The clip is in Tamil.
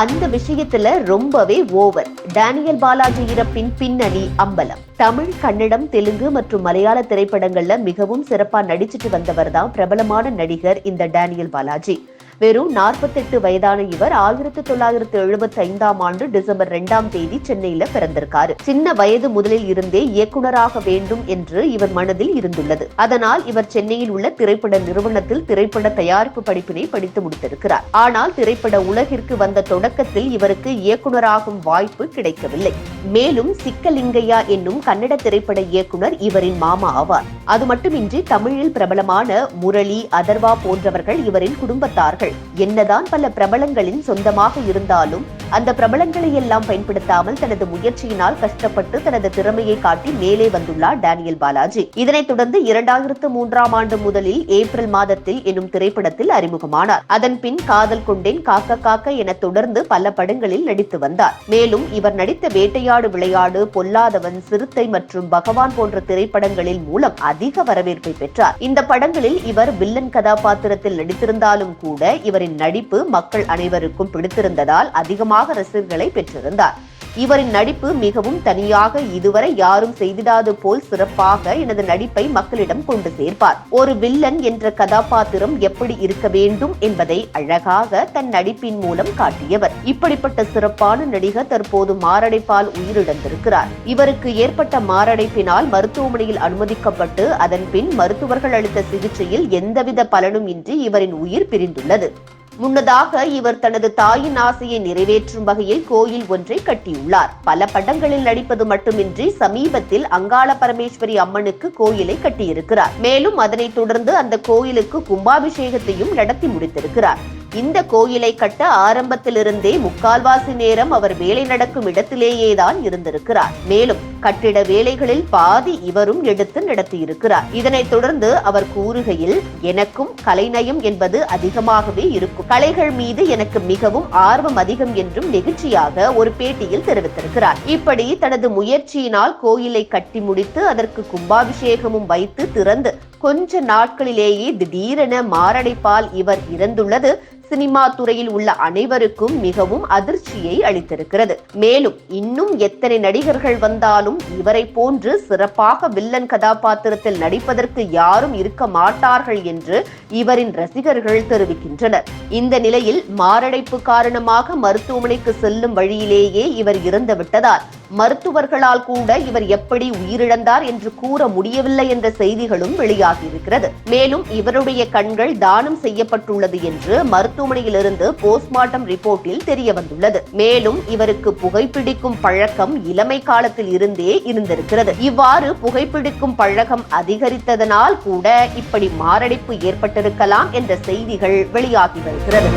அந்த விஷயத்துல ரொம்பவே ஓவர் டேனியல் பாலாஜி இறப்பின் பின்னணி அம்பலம். தமிழ் கன்னடம் தெலுங்கு மற்றும் மலையாள திரைப்படங்கள்ல மிகவும் சிறப்பா நடிச்சிட்டு வந்தவர் தான் பிரபலமான நடிகர் இந்த டேனியல் பாலாஜி. வெறும் நாற்பத்தெட்டு வயதான இவர் ஆயிரத்தி தொள்ளாயிரத்தி எழுபத்தி ஐந்தாம் ஆண்டு டிசம்பர் இரண்டாம் தேதி சென்னையில பிறந்திருக்காரு. சின்ன வயது முதலில் இருந்தே இயக்குனராக வேண்டும் என்று இவர் மனதில் இருந்துள்ளது. அதனால் இவர் சென்னையில் உள்ள திரைப்பட நிறுவனத்தில் திரைப்பட தயாரிப்பு படிப்பினை படித்து முடித்திருக்கிறார். ஆனால் திரைப்பட உலகிற்கு வந்த தொடக்கத்தில் இவருக்கு இயக்குனராகும் வாய்ப்பு கிடைக்கவில்லை. மேலும் சிக்கலிங்கையா என்னும் கன்னட திரைப்பட இயக்குனர் இவரின் மாமா ஆவார். அது மட்டுமின்றி தமிழில் பிரபலமான முரளி அதர்வா போன்றவர்கள் இவரின் குடும்பத்தார்கள். என்னதான் பல பிரபலங்களின் சொந்தமாக இருந்தாலும் அந்த பிரபலங்களை எல்லாம் பயன்படுத்தாமல் தனது முயற்சியினால் கஷ்டப்பட்டு தனது திறமையை காட்டி மேலே வந்துள்ளார் டேனியல் பாலாஜி. இதனைத் தொடர்ந்து இரண்டாயிரத்து மூன்றாம் ஆண்டு முதலில் ஏப்ரல் மாதத்தில் எனும் திரைப்படத்தில் அறிமுகமானார். அதன் பின் காதல் கொண்டேன் காக்க காக்க என தொடர்ந்து பல படங்களில் நடித்து வந்தார். மேலும் இவர் நடித்த வேட்டையாடு விளையாடு பொல்லாதவன் சிறுத்தை மற்றும் பகவான் போன்ற திரைப்படங்களில் மூலம் அதிக வரவேற்பை பெற்றார். இந்த படங்களில் இவர் வில்லன் கதாபாத்திரத்தில் நடித்திருந்தாலும் கூட இவரின் நடிப்பு மக்கள் அனைவருக்கும் பிடித்திருந்ததால் அதிகமாக ரசிகர்களை பெற்றிருந்தார். இவரின் நடிப்பு மிகவும் தனியாக இதுவரை யாரும் செய்திடாது போல் சிறப்பாக எனது நடிப்பை மக்களிடம் கொண்டு சேர்ப்பார். ஒரு வில்லன் என்ற கதாபாத்திரம் எப்படி இருக்க வேண்டும் என்பதை அழகாக தன் நடிப்பின் மூலம் காட்டியவர். இப்படிப்பட்ட சிறப்பான நடிகர் தற்போது மாரடைப்பால் உயிரிழந்திருக்கிறார். இவருக்கு ஏற்பட்ட மாரடைப்பினால் மருத்துவமனையில் அனுமதிக்கப்பட்டு அதன் பின் மருத்துவர்கள் அளித்த சிகிச்சையில் எந்தவித பலனும் இன்றி இவரின் உயிர் பிரிந்துள்ளது. முன்னதாக இவர் தனது தாயின் ஆசையை நிறைவேற்றும் வகையில் கோயில் ஒன்றை கட்டியுள்ளார். பல படங்களில் நடிப்பது மட்டுமின்றி சமீபத்தில் அங்காள பரமேஸ்வரி அம்மனுக்கு கோயிலை கட்டியிருக்கிறார். மேலும் அதனைத் தொடர்ந்து அந்த கோயிலுக்கு கும்பாபிஷேகத்தையும் நடத்தி முடித்திருக்கிறார். இந்த கோயிலை கட்ட ஆரம்பத்திலிருந்தே முக்கால்வாசி நேரம் அவர் வேலை நடக்கும் இடத்திலேயே தான் இருந்திருக்கிறார். மேலும் கட்டிட வேலைகளில் பாதி இவரும் எடுத்து நடத்தியிருக்கிறார். இதனைத் தொடர்ந்து அவர் கூறுகையில் எனக்கும் கலைநயம் என்பது அதிகமாகவே இருக்கும். கலைகள் மீது எனக்கு மிகவும் ஆர்வம் அதிகம் என்றும் நெகிழ்ச்சியாக ஒரு பேட்டியில் தெரிவித்திருக்கிறார். இப்படி தனது முயற்சியினால் கோயிலை கட்டி முடித்து அதற்கு கும்பாபிஷேகமும் வைத்து திறந்து கொஞ்ச நாட்களிலேயே திடீரென மாரடைப்பால் இவர் இறந்துள்ளது சினிமா துறையில் உள்ள அனைவருக்கும் மிகவும் அதிர்ச்சியை அளித்திருக்கிறது. மேலும் இன்னும் எத்தனை நடிகர்கள் வந்தாலும் இவரை போன்று சிறப்பாக வில்லன் கதாபாத்திரத்தில் நடிப்பதற்கு யாரும் இருக்க மாட்டார்கள் என்று இவரின் ரசிகர்கள் தெரிவிக்கின்றனர். இந்த நிலையில் மாரடைப்பு காரணமாக மருத்துவமனைக்கு செல்லும் வழியிலேயே இவர் இறந்து விட்டதால் மருத்துவர்களால் கூட இவர் எப்படி உயிரிழந்தார் என்று கூற முடியவில்லை என்ற செய்திகளும் வெளியாகியிருக்கிறது. மேலும் இவருடைய கண்கள் தானம் செய்யப்பட்டுள்ளது என்று மருத்துவமனையிலிருந்து போஸ்ட்மார்ட்டம் ரிப்போர்ட்டில் தெரிய வந்துள்ளது மேலும் இவருக்கு புகைப்பிடிக்கும் பழக்கம் இளமை காலத்தில் இருந்தே இருந்திருக்கிறது. இவ்வாறு புகைப்பிடிக்கும் பழக்கம் அதிகரித்ததனால் கூட இப்படி மாரடைப்பு ஏற்பட்டிருக்கலாம் என்ற செய்திகள் வெளியாகி வருகிறது.